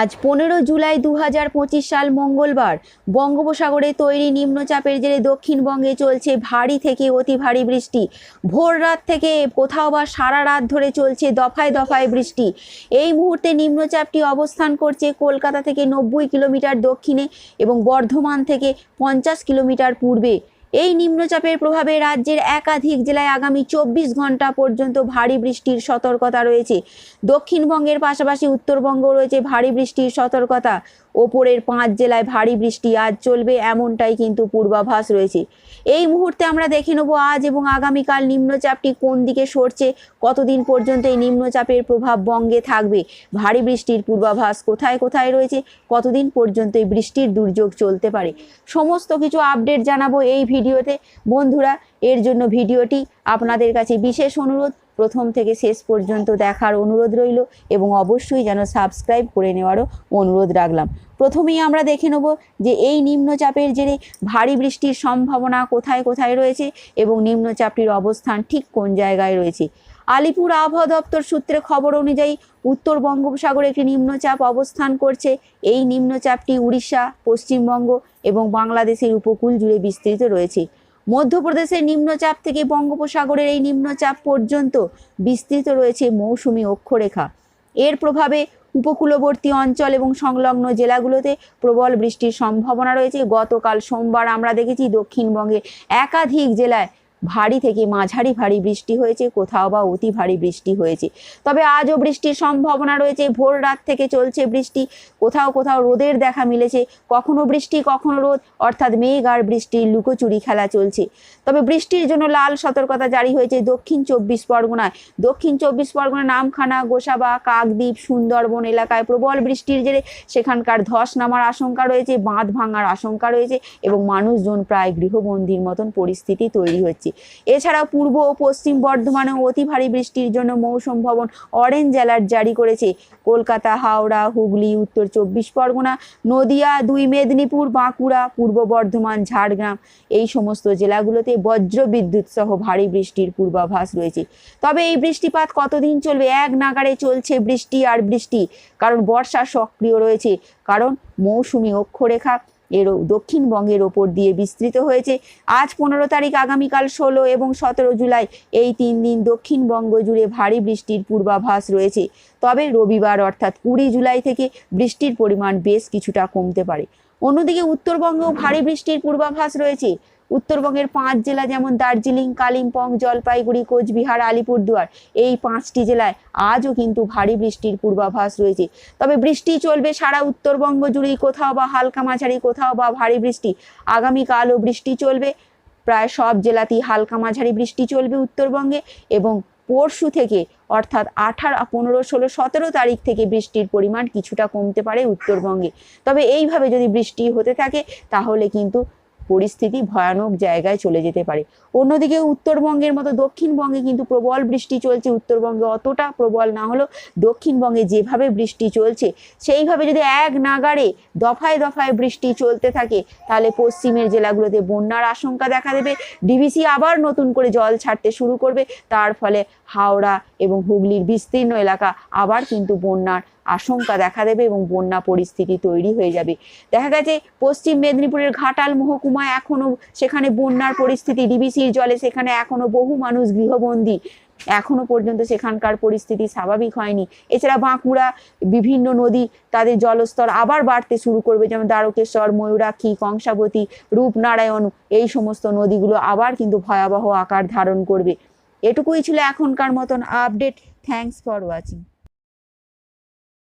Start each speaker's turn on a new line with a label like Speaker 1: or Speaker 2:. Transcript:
Speaker 1: আজ পনেরো জুলাই দু হাজার পঁচিশ সাল মঙ্গলবার বঙ্গোপসাগরে তৈরি নিম্নচাপের জেরে দক্ষিণবঙ্গে চলছে ভারী থেকে অতি ভারী বৃষ্টি। ভোর রাত থেকে কোথাও বা সারা রাত ধরে চলছে দফায় দফায় বৃষ্টি। এই মুহূর্তে নিম্নচাপটি অবস্থান করছে কলকাতা থেকে নব্বই কিলোমিটার দক্ষিণে এবং বর্ধমান থেকে পঞ্চাশ কিলোমিটার পূর্বে। এই নিম্নচাপের প্রভাবে রাজ্যের একাধিক জেলায় আগামী চব্বিশ ঘণ্টা পর্যন্ত ভারী বৃষ্টির সতর্কতা রয়েছে। দক্ষিণবঙ্গের পাশাপাশি উত্তরবঙ্গ রয়েছে ভারী বৃষ্টির সতর্কতা। ওপরের পাঁচ জেলায় ভারী বৃষ্টি আজ চলবে এমনটাই কিন্তু পূর্বাভাস রয়েছে। এই মুহূর্তে আমরা দেখে নেব আজ এবং আগামীকাল নিম্নচাপটি কোন দিকে সরছে, কতদিন পর্যন্ত এই নিম্নচাপের প্রভাব বঙ্গে থাকবে, ভারী বৃষ্টির পূর্বাভাস কোথায় কোথায় রয়েছে, কতদিন পর্যন্ত এই বৃষ্টির দুর্যোগ চলতে পারে, সমস্ত কিছু আপডেট জানাব এই ভিডিওতে। বন্ধুরা, এর জন্য ভিডিওটি আপনাদের কাছে বিশেষ অনুরোধ প্রথম থেকে শেষ পর্যন্ত দেখার অনুরোধ রইল এবং অবশ্যই যেন সাবস্ক্রাইব করে নেওয়ারও অনুরোধ রাখলাম। প্রথমেই আমরা দেখে নেব যে এই নিম্নচাপের জেরে ভারী বৃষ্টির সম্ভাবনা কোথায় কোথায় রয়েছে এবং নিম্নচাপটির অবস্থান ঠিক কোন জায়গায় রয়েছে। আলিপুর আবহাওয়া দপ্তর সূত্রে খবর অনুযায়ী উত্তর বঙ্গোপসাগরে একটি নিম্নচাপ অবস্থান করছে। এই নিম্নচাপটি উড়িষ্যা, পশ্চিমবঙ্গ এবং বাংলাদেশের উপকূল জুড়ে বিস্তৃত রয়েছে। মধ্যপ্রদেশের নিম্নচাপ থেকে বঙ্গোপসাগরের এই নিম্নচাপ পর্যন্ত বিস্তৃত রয়েছে মৌসুমি অক্ষরেখা। এর প্রভাবে উপকূলবর্তী অঞ্চল এবং সংলগ্ন জেলাগুলোতে প্রবল বৃষ্টির সম্ভাবনা রয়েছে। গতকাল সোমবার আমরা দেখেছি দক্ষিণবঙ্গে একাধিক জেলায় ভারী থেকে মাঝারি ভারী বৃষ্টি হয়েছে, কোথাও বা অতি ভারী বৃষ্টি হয়েছে। তবে আজও বৃষ্টির সম্ভাবনা রয়েছে, ভোর রাত থেকে চলছে বৃষ্টি, কোথাও কোথাও রোদের দেখা মিলেছে, কখনো বৃষ্টি, কখনো রোদ, অর্থাৎ মেঘ আর বৃষ্টির লুকোচুরি খেলা চলছে। তবে বৃষ্টির জন্য লাল সতর্কতা জারি হয়েছে দক্ষিণ চব্বিশ পরগনায়। দক্ষিণ চব্বিশ পরগনা নামখানা, গোসাবা, কাকদ্বীপ, সুন্দরবন এলাকায় প্রবল বৃষ্টির জেরে সেখানকার ধস নামার আশঙ্কা রয়েছে, বাঁধ ভাঙার আশঙ্কা রয়েছে এবং মানুষজন প্রায় গৃহবন্দির মতন পরিস্থিতি তৈরি হচ্ছে। এছাড়াও পূর্ব ও পশ্চিম বর্ধমানে অতি ভারী বৃষ্টির জন্য মৌসুম ভবন অরেঞ্জ অ্যালার্ট জারি করেছে। কলকাতা, হাওড়া, হুগলি, উত্তর চব্বিশ পরগনা, নদিয়া, দুই মেদিনীপুর, বাঁকুড়া, পূর্ব বর্ধমান, ঝাড়গ্রাম এই সমস্ত জেলাগুলোতে বজ্র বিদ্যুৎ সহ ভারী বৃষ্টির পূর্বাভাস রয়েছে। তবে এই বৃষ্টিপাত কতদিন চলবে? এক নাগাড়ে চলছে বৃষ্টি আর বৃষ্টি, কারণ বর্ষা সক্রিয় রয়েছে, কারণ মৌসুমি অক্ষরেখা এর দক্ষিণবঙ্গের ওপর দিয়ে বিস্তৃত হয়েছে। আজ পনেরো তারিখ, আগামীকাল ষোলো এবং সতেরো জুলাই। এই তিন দিন দক্ষিণবঙ্গ জুড়ে ভারী বৃষ্টির পূর্বাভাস রয়েছে। তবে রবিবার অর্থাৎ কুড়ি জুলাই থেকে বৃষ্টির পরিমাণ বেশ কিছুটা কমতে পারে। অন্যদিকে উত্তরবঙ্গেও ভারী বৃষ্টির পূর্বাভাস রয়েছে। উত্তরবঙ্গের পাঁচ জেলা যেমন দার্জিলিং, কালিম্পং, জলপাইগুড়ি, কোচবিহার, আলিপুরদুয়ার, এই পাঁচটি জেলায় আজও কিন্তু ভারী বৃষ্টির পূর্বাভাস রয়েছে। তবে বৃষ্টি চলবে সারা উত্তরবঙ্গ জুড়েই, কোথাও বা হালকা মাঝারি, কোথাও বা ভারী বৃষ্টি। আগামীকালও বৃষ্টি চলবে, প্রায় সব জেলাতেই হালকা মাঝারি বৃষ্টি চলবে উত্তরবঙ্গে এবং পরশু থেকে, অর্থাৎ আঠারো, পনেরো, ষোলো, সতেরো তারিখ থেকে বৃষ্টির পরিমাণ কিছুটা কমতে পারে উত্তরবঙ্গে। তবে এইভাবে যদি বৃষ্টি হতে থাকে, তাহলে কিন্তু পরিস্থিতি ভয়ানক জায়গায় চলে যেতে পারে। অন্যদিকে উত্তরবঙ্গের মতো দক্ষিণবঙ্গে কিন্তু প্রবল বৃষ্টি চলছে। উত্তরবঙ্গে অতটা প্রবল না হলেও দক্ষিণবঙ্গে যেভাবে বৃষ্টি চলছে, সেইভাবে যদি এক নাগাড়ে দফায় দফায় বৃষ্টি চলতে থাকে, তাহলে পশ্চিমের জেলাগুলোতে বন্যার আশঙ্কা দেখা দেবে। ডিভিসি আবার নতুন করে জল ছাড়তে শুরু করবে। তার ফলে হাওড়া এবং হুগলির বিস্তীর্ণ এলাকা আবার কিন্তু বন্যার আশঙ্কা দেখা দেবে এবং বন্যা পরিস্থিতি তৈরি হয়ে যাবে। দেখা গেছে পশ্চিম মেদিনীপুরের ঘাটাল মহকুমায় এখনও সেখানে বন্যার পরিস্থিতি, ডিবিসির জলে সেখানে এখনও বহু মানুষ গৃহবন্দী। এখনও পর্যন্ত সেখানকার পরিস্থিতি স্বাভাবিক হয়নি। এছাড়া বাঁকুড়া, বিভিন্ন নদী তাদের জলস্তর আবার বাড়তে শুরু করবে, যেমন দ্বারকেশ্বর, ময়ূরাক্ষী, কংসাবতী, রূপনারায়ণ, এই সমস্ত নদীগুলো আবার কিন্তু ভয়াবহ আকার ধারণ করবে। এটুকুই ছিল এখনকার মতন আপডেট থ্যাংকস ফর ওয়াচিং